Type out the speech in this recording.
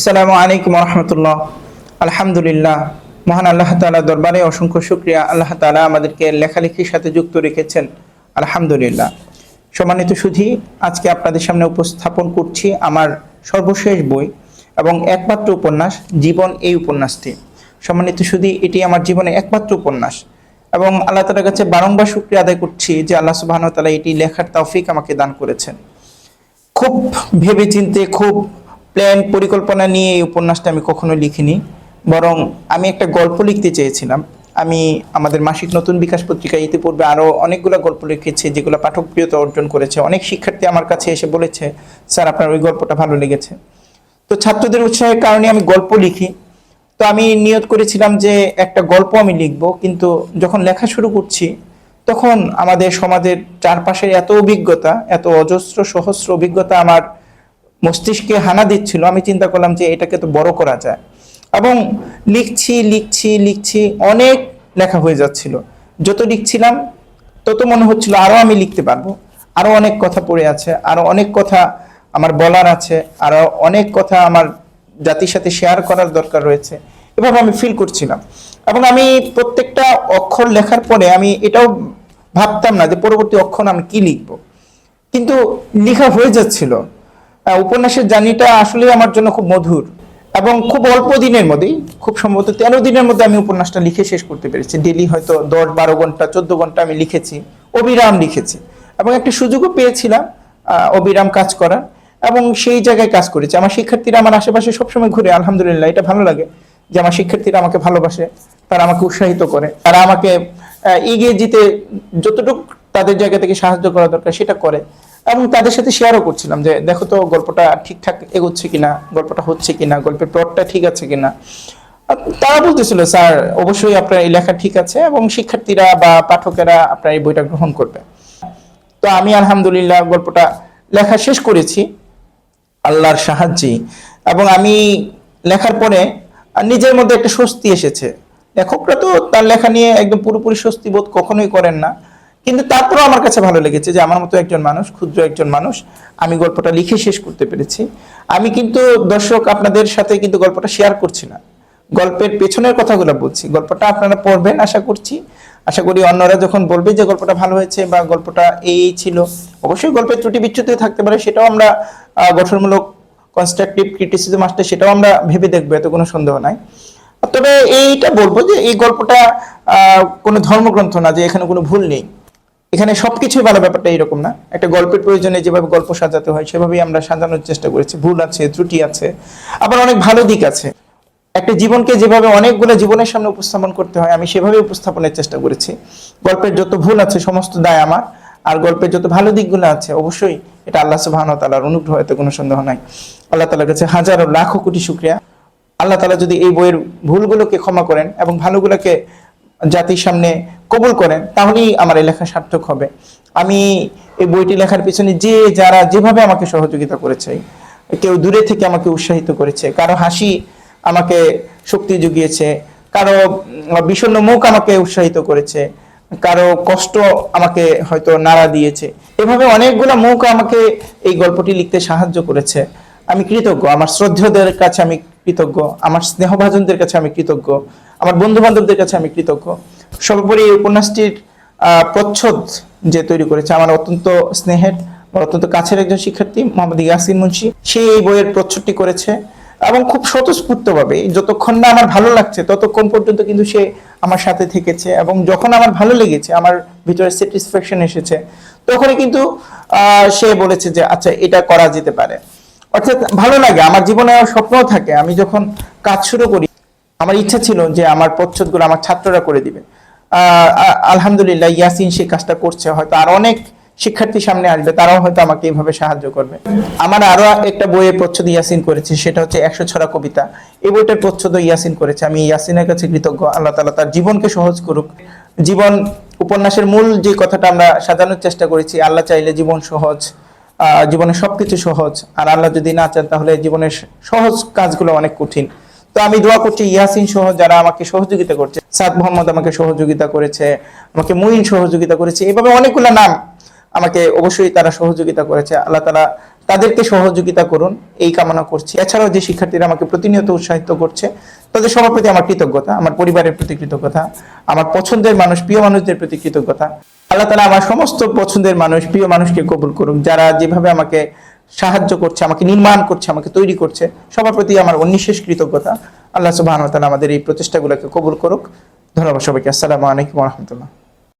আসসালামু আলাইকুম রহমতুল্লাহ। আলহামদুলিল্লাহ, মহান আল্লাহ তালা দরবারে অসংখ্য শুক্রিয়া। আল্লাহ তালা আমাদেরকে লেখালেখির সাথে যুক্ত রেখেছেন। আলহামদুলিল্লাহ। সম্মানিত সুধি, আজকে আপনাদের সামনে উপস্থাপন করছি আমার সর্বশেষ বই এবং একমাত্র উপন্যাস, জীবন এই উপন্যাসটি। সম্মানিত সুধি, এটি আমার জীবনে একমাত্র উপন্যাস এবং আল্লাহ তালার কাছে বারংবার শুক্রিয়া আদায় করছি যে আল্লাহ সুবাহ তালা এটি লেখার তৌফিক আমাকে দান করেছেন। খুব ভেবে চিনতে খুব প্ল্যান পরিকল্পনা নিয়ে এই উপন্যাসটা আমি কখনো লিখিনি, বরং আমি একটা গল্প লিখতে চেয়েছিলাম। আমি আমাদের মাসিক নতুন বিকাশ পত্রিকায় ইতিপূর্বে আরও অনেকগুলো গল্প লিখেছি, যেগুলো পাঠকপ্রিয়তা অর্জন করেছে। অনেক শিক্ষার্থী আমার কাছে এসে বলেছে, স্যার, আপনার ওই গল্পটা ভালো লেগেছে। তো ছাত্রদের উৎসাহের কারণে আমি গল্প লিখি। তো আমি নিয়ত করেছিলাম যে একটা গল্প আমি লিখব, কিন্তু যখন লেখা শুরু করছি, তখন আমাদের সমাজের চারপাশের এত অভিজ্ঞতা, এত অজস্র সহস্র অভিজ্ঞতা আমার মস্তিষ্কে হানা দিচ্ছিল। আমি চিন্তা করলাম যে এটাকে তো বড় করা যায়। এবং লিখছি লিখছি লিখছি অনেক লেখা হয়ে যাচ্ছিল। যত লিখছিলাম, তত মনে হচ্ছিল আরও আমি লিখতে পারব। আরও অনেক কথা পড়ে আছে আরও অনেক কথা আমার বলার আছে আরও অনেক কথা আমার জাতির সাথে শেয়ার করার দরকার রয়েছে। এভাবে আমি ফিল করছিলাম। এবং আমি প্রত্যেকটা অক্ষর লেখার পরে আমি এটাও ভাবতাম না যে পরবর্তী অক্ষর আমি কি লিখব। কিন্তু লেখা হয়ে যাচ্ছিল। উপন্যাসের জার্নিটা আসলে আমার জন্য খুব মধুর। এবং খুব অল্প দিনের মধ্যেই, খুব সম্ভবত তেরো দিনের মধ্যে আমি উপন্যাসটা লিখে শেষ করতে পেরেছি। ডেলি হয়তো দশ, বারো ঘণ্টা, চোদ্দ ঘণ্টা আমি লিখেছি, অবিরাম লিখেছি। এবং একটা সুযোগও পেয়েছিলাম অবিরাম কাজ করার, এবং সেই জায়গায় কাজ করেছি। আমার শিক্ষার্থীরা আমার আশেপাশে সবসময় ঘুরে, আলহামদুলিল্লাহ, এটা ভালো লাগে যে আমার শিক্ষার্থীরা আমাকে ভালোবাসে, তারা আমাকে উৎসাহিত করে, তারা আমাকে এগিয়ে যেতে যতটুকু তাদের জায়গা থেকে সাহায্য করা দরকার, সেটা করে। এবং তাদের সাথে শেয়ারও করছিলাম যে, দেখো তো, গল্পটা ঠিকঠাক এগোচ্ছে কিনা, গল্পটা হচ্ছে কিনা, গল্পের প্লটটা ঠিক আছে কিনা? তারা বলতেছিল, স্যার, অবশ্যই আপনার এই লেখা ঠিক আছে এবং শিক্ষার্থীরা বা পাঠকেরা আপনার এই বইটা গ্রহণ করবে। তো আমি আলহামদুলিল্লাহ গল্পটা, লেখা শেষ করেছি, আল্লাহর সাহায্যে এবং আমি লেখার পরে নিজের মধ্যে একটা স্বস্তি এসেছে। লেখকরা তো তার লেখা নিয়ে একদম পুরোপুরি স্বস্তি বোধ কখনোই করেন না। কিন্তু তারপরেও আমার কাছে ভালো লেগেছে যে আমার মতো একজন মানুষ, ক্ষুদ্র একজন মানুষ, আমি গল্পটা লিখে শেষ করতে পেরেছি। আমি কিন্তু দর্শক আপনাদের সাথে কিন্তু গল্পটা শেয়ার করছি না। গল্পের পেছনের কথাগুলো বলছি। গল্পটা আপনারা পড়বেন, আশা করছি। আশা করি অন্যরা যখন বলবে যে গল্পটা ভালো হয়েছে বা গল্পটা এই ছিল, অবশ্যই গল্পের ত্রুটি বিচ্যুতি থাকতে পারে, সেটাও আমরা গঠনমূলক কনস্ট্রাকটিভ ক্রিটিসিজম আসলে সেটাও আমরা ভেবে দেখব, এত কোনো সন্দেহ নাই। তবে এইটা বলব যে এই গল্পটা কোনো ধর্মগ্রন্থ না, যে এখানে কোনো ভুল নেই। এখানে সবকিছুই ভালো ব্যাপারটা এরকম না। একটা গল্পের প্রয়োজনে যেভাবে গল্প সাজাতে হয়, সেভাবেই আমরা সাজানোর চেষ্টা করেছি। ভুল আছে, ত্রুটি আছে, আবার অনেক ভালো দিক আছে। একটা জীবনকে যেভাবে অনেকগুলো জীবনের সামনে উপস্থাপন করতে হয়, আমি সেভাবে উপস্থাপনের চেষ্টা করেছি। গল্পের যত ভুল আছে, সমস্ত দায় আমার। আর গল্পের যত ভালো দিকগুলো আছে, অবশ্যই এটা আল্লাহ সুবাহ তালার অনুগ্রহ এতে কোনো সন্দেহ নাই। আল্লাহ তালার কাছে হাজারো লাখো কোটি শুক্রিয়া। আল্লাহ তালা যদি এই বইয়ের ভুলগুলোকে ক্ষমা করেন এবং ভালোগুলোকে জাতির সামনে কবুল করেন তাহলেই আমার এই লেখা সার্থক হবে। আমি এই বইটি লেখার পিছনে যে যারা যেভাবে আমাকে সহযোগিতা করেছে কেউ দূরে থেকে আমাকে উৎসাহিত করেছে কারও হাসি আমাকে শক্তি জুগিয়েছে কারও উম, বিষণ্ণ মুখ আমাকে উৎসাহিত করেছে কারও কষ্ট আমাকে হয়তো নাড়া দিয়েছে এভাবে অনেকগুলো মুখ আমাকে এই গল্পটি লিখতে সাহায্য করেছে। আমি কৃতজ্ঞ আমার শ্রদ্ধেয়দের কাছে আমি কৃতজ্ঞ আমার স্নেহভাজনদের কাছে আমি কৃতজ্ঞ আমার বন্ধু বান্ধবদের কাছে আমি কৃতজ্ঞ। সর্বোপরি এই উপন্যাসটির প্রচ্ছদ যে তৈরি করেছে, আমার অত্যন্ত স্নেহের, আমার অত্যন্ত কাছের একজন শিক্ষার্থী, মোহাম্মদ ইয়াসিন মুন্সি, সে এই বইয়ের প্রচ্ছদটি করেছে এবং খুব স্বতঃস্ফূর্তভাবে যতক্ষণ না আমার ভালো লাগছে, ততক্ষণ পর্যন্ত কিন্তু সে আমার সাথে থেকেছে এবং যখন আমার ভালো লেগেছে, আমার ভিতরে স্যাটিসফ্যাকশন এসেছে, তখনই কিন্তু সে বলেছে যে আচ্ছা এটা করা যেতে পারে। অর্থাৎ ভালো লাগে, আমার জীবনে স্বপ্নও থাকে, আমি যখন কাজ শুরু করি আমার ইচ্ছা ছিল যে আমার প্রচ্ছদগুলো আমার ছাত্ররা করে দিবে। আলহামদুলিল্লাহ ইয়াসিন সেই কাজটা করছে, হয়তো আর অনেক শিক্ষার্থী সামনে আসবে, তারাও হয়তো আমাকে এইভাবে সাহায্য করবে। আমার আরও একটা বইয়ের প্রচ্ছদ ইয়াসিন করেছে, সেটা হচ্ছে একশো ছড়া কবিতা। এই বইটার প্রচ্ছদ ইয়াসিন করেছে। আমি ইয়াসিনের কাছে কৃতজ্ঞ। আল্লাহ তালা তার জীবনকে সহজ করুক। জীবন, উপন্যাসের মূল যে কথাটা আমরা সাজানোর চেষ্টা করেছি, আল্লাহ চাইলে জীবন সহজ জীবনে সবকিছু সহজ। আর আল্লাহ যদি না চান, তাহলে জীবনের সহজ কাজগুলো অনেক কঠিন। তো আমি দোয়া করছি ইয়াসিন সহ যারা আমাকে সহযোগিতা করছে, সাদ মোহাম্মদ আমাকে সহযোগিতা করেছে, আমাকে মুইন সহযোগিতা করেছে, এভাবে অনেকগুলো নাম আমাকে অবশ্যই তারা সহযোগিতা করেছে। আল্লাহ তালা তাদেরকে সহযোগিতা করুন, এই কামনা করছি। এছাড়াও যে শিক্ষার্থীরা আমাকে প্রতিনিয়ত উৎসাহিত করছে, তাদের সবার প্রতি আমার কৃতজ্ঞতা, আমার পরিবারের প্রতি কৃতজ্ঞতা, আমার পছন্দের মানুষ, প্রিয় মানুষদের প্রতি কৃতজ্ঞতা। আল্লাহ তালা আমার সমস্ত পছন্দের মানুষ, প্রিয় মানুষকে কবুল করুন যারা যেভাবে আমাকে সাহায্য করছে, আমাকে নির্মাণ করছে, আমাকে তৈরি করছে, সবার প্রতি আমার অনিশেষ কৃতজ্ঞতা। আল্লাহ সুবাহ আমাদের এই প্রচেষ্টাগুলোকে কবুল করুক। ধন্যবাদ সবাইকে। আসসালামু আলাইকুম রহমতুল্লাহ।